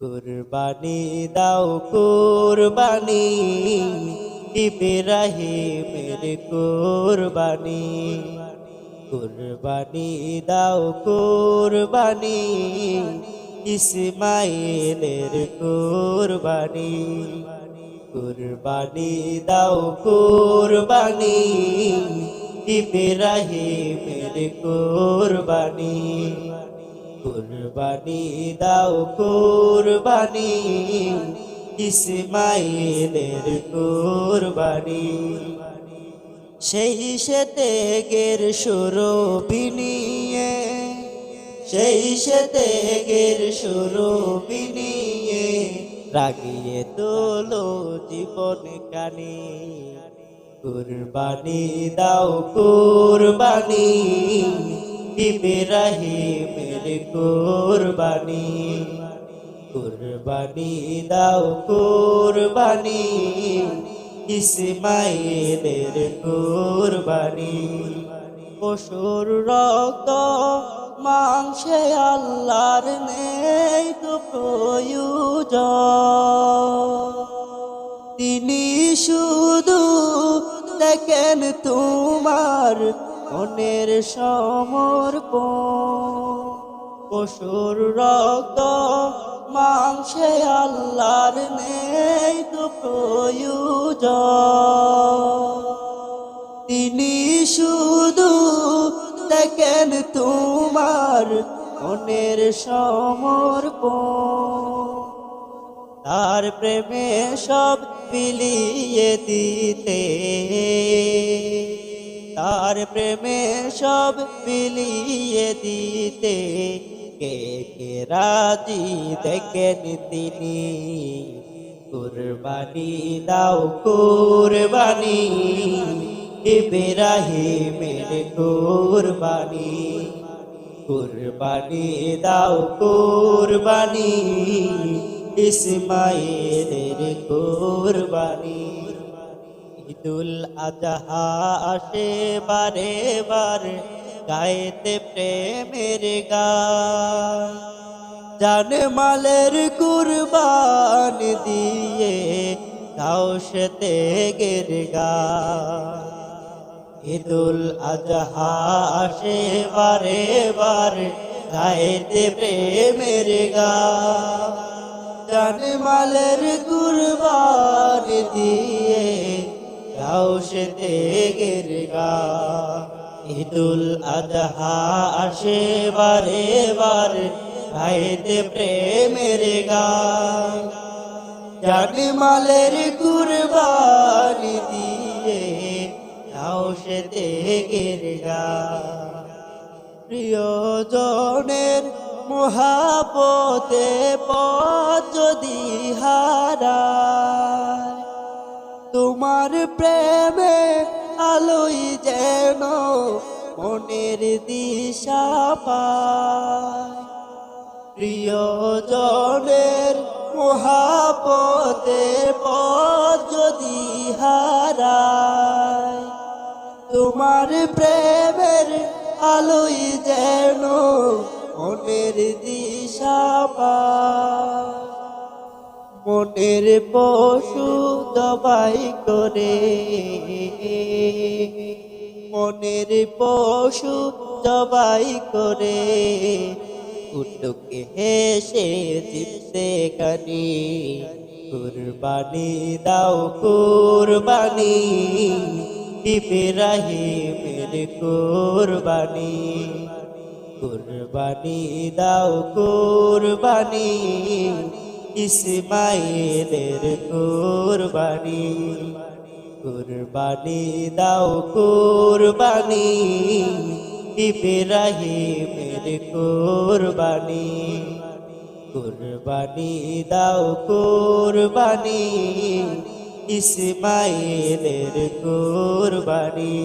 কুরবানি দাও, কুরবানি। ইব্রাহিমের কুরবানি। কুরবানি দাও, কুরবানি। ইসমাইলের কুরবানি। কুরবানি দাও, কুরবানি। ইব্রাহিমের কুরবানি। কুরবানি দাও, কুরবানি। ইসমাইলের কুরবানি। সেই সে তেগের সুরবিনিয়ে সেই সে তেগের সুরবিনিয়ে রাগিয়ে তোলো জীবন কানি। কুরবানি দাও, কুরবানি। ইব্রাহিমের কুরবানি। কুরবানি দাও, কুরবানি। ইসমাইলের কুরবানি। পশুর রক্ত, মাংসে আল্লাহর নেই তো প্রয়োজন। তিনি শুধু দেখেন তোমার মনের সমর্পণ। পশুর রক্ত মাংসে আল্লাহর নেই তো প্রয়োজন। তিনি শুধু দেখেন তোমার মনের সমর্পণ। তার প্রেমে সব বিলিয়ে দিতে। তার প্রেমে সব বিলিয়ে দিতে কে কে রাজি দেখেন তিনি। কুরবানি দাও, কুরবানি, ইব্রাহিমের কুরবানি। কুরবানি দাও, কুরবানি, ইসমাইলের কুরবানি। ঈদুল আজহা আসে বারে বার গায়েতে প্রেমের গান। জান মালের কুরবান দিয়ে গাও সে তেগের গান। ঈদুল আজহা আসে বারে বার গায়েতে প্রেমের গান। জান মালের কুরবান দিয়ে গাও সে ঈদুল আজহা আসে বারে বার গায়েতে প্রেমের গান। জান মালের কুরবানি দিয়ে তাও সে তেগের গান প্রিয়জনের মহাপতে পথ যদি হারায় তোমার প্রেমে আলোই যেন মনের দিশা পায়। প্রিয়জনের মহাপতে পথ যদি হারায়, তোমার প্রেমের আলোই যেন মনের দিশা পায়। মনের পশু দবাই করে। মনের পশু জবাই করে। কুটুকে হেসে জিততে কানি। কুরবানি দাও, কুরবানি। ইব্রাহিমের কুরবানি। কুরবানি দাও, কুরবানি। ইসমাইলের কুরবানি। কুরবানি দাও কুরবানি। ইব্রাহিমের কুরবানি। কুরবানি দাও কুরবানি। ইসমাইলের কুরবানি।